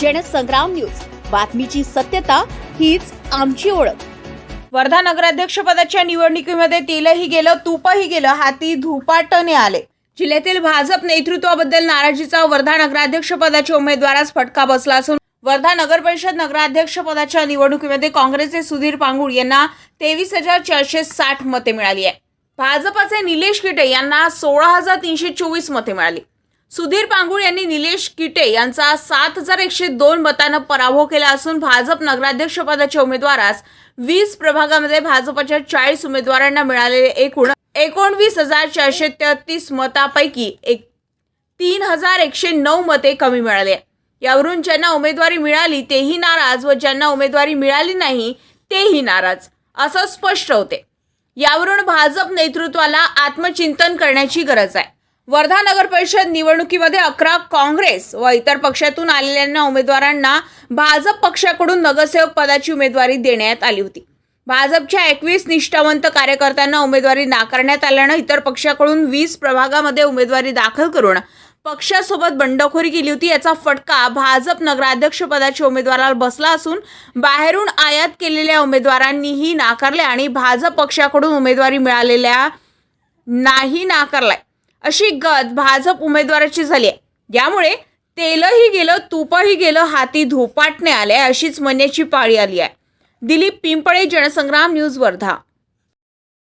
Jansangram news. बातमीची सत्यता हीच आमची ओळख. वर्धा नगराध्यक्षपदाच्या निवडणुकीमध्ये तेलही गेलं तूपही गेलं हाती धुपाटने आले. जिल्ह्यातील भाजप नेतृत्वाबद्दल नाराजीचा वर्धा नगराध्यक्षपदाच्या उमेदवारास फटका बसला असून वर्धा नगर परिषद नगराध्यक्षपदाच्या निवडणुकीमध्ये काँग्रेसचे सुधीर पांगुळ यांना तेवीस हजार चारशे साठ मते मिळाली आहे. भाजपाचे निलेश किटे यांना सोळा हजार तीनशे चोवीस मते मिळाली. सुधीर पांगुळ यांनी निलेश किटे यांचा सात हजार एकशे दोन मतानं पराभव केला असून भाजप नगराध्यक्षपदाच्या उमेदवारास वीस प्रभागामध्ये भाजपच्या चाळीस उमेदवारांना मिळालेले एकूण एकोणवीस हजार चारशे तेहतीस मतापैकी एक तीन हजार एकशे नऊ मते कमी मिळाले यावरून ज्यांना उमेदवारी मिळाली तेही नाराज व ज्यांना उमेदवारी मिळाली नाही तेही नाराज असं स्पष्ट होते. यावरून भाजप नेतृत्वाला आत्मचिंतन करण्याची गरज आहे. वर्धा नगर परिषद निवडणुकीमध्ये अकरा काँग्रेस व इतर पक्षातून आलेल्या उमेदवारांना भाजप पक्षाकडून नगरसेवक पदाची उमेदवारी देण्यात आली होती. भाजपच्या एकवीस निष्ठावंत कार्यकर्त्यांना उमेदवारी नाकारण्यात आल्यानं इतर पक्षाकडून वीस प्रभागामध्ये उमेदवारी दाखल करून पक्षासोबत बंडखोरी केली होती. याचा फटका भाजप नगराध्यक्ष पदाच्या उमेदवाराला बसला असून बाहेरून आयात केलेल्या उमेदवारांनीही नाकारले आणि भाजप पक्षाकडून उमेदवारी मिळालेल्या नाही नाकारलाय. अशी गत भाजप उमेदवाराची झाली आहे. यामुळे तेलही गेलं तुपही गेलं हाती धोपाटणे आले अशीच म्हणण्याची पाळी आली आहे. दिलीप पिंपळे जनसंग्राम न्यूज वर्धा.